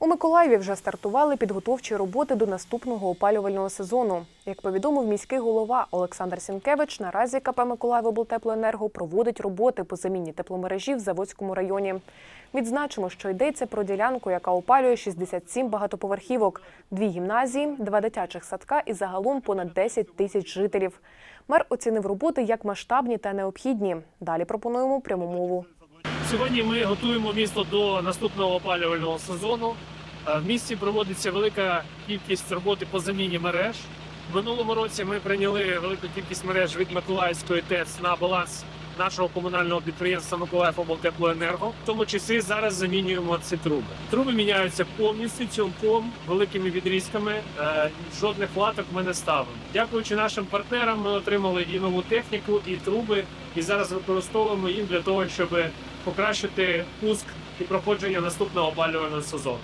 У Миколаєві вже стартували підготовчі роботи до наступного опалювального сезону. Як повідомив міський голова Олександр Сінкевич, наразі КП «Миколаївоблтеплоенерго» проводить роботи по заміні тепломережі в Заводському районі. Відзначимо, що йдеться про ділянку, яка опалює 67 багатоповерхівок, дві гімназії, два дитячих садка і загалом понад 10 тисяч жителів. Мер оцінив роботи як масштабні та необхідні. Далі пропонуємо пряму мову. Сьогодні ми готуємо місто до наступного опалювального сезону. Е, В місті проводиться велика кількість роботи по заміні мереж. В минулому році ми прийняли велику кількість мереж від Миколаївської ТЕЦ на баланс нашого комунального підприємства Миколаївоблтеплоенерго. В тому числі зараз замінюємо ці труби. Труби міняються повністю цілком великими відрізками. Е, Жодних латок ми не ставимо. Дякуючи нашим партнерам, ми отримали і нову техніку, і труби, і зараз використовуємо їх для того, щоб покращити пуск і проходження наступного опалювального сезону.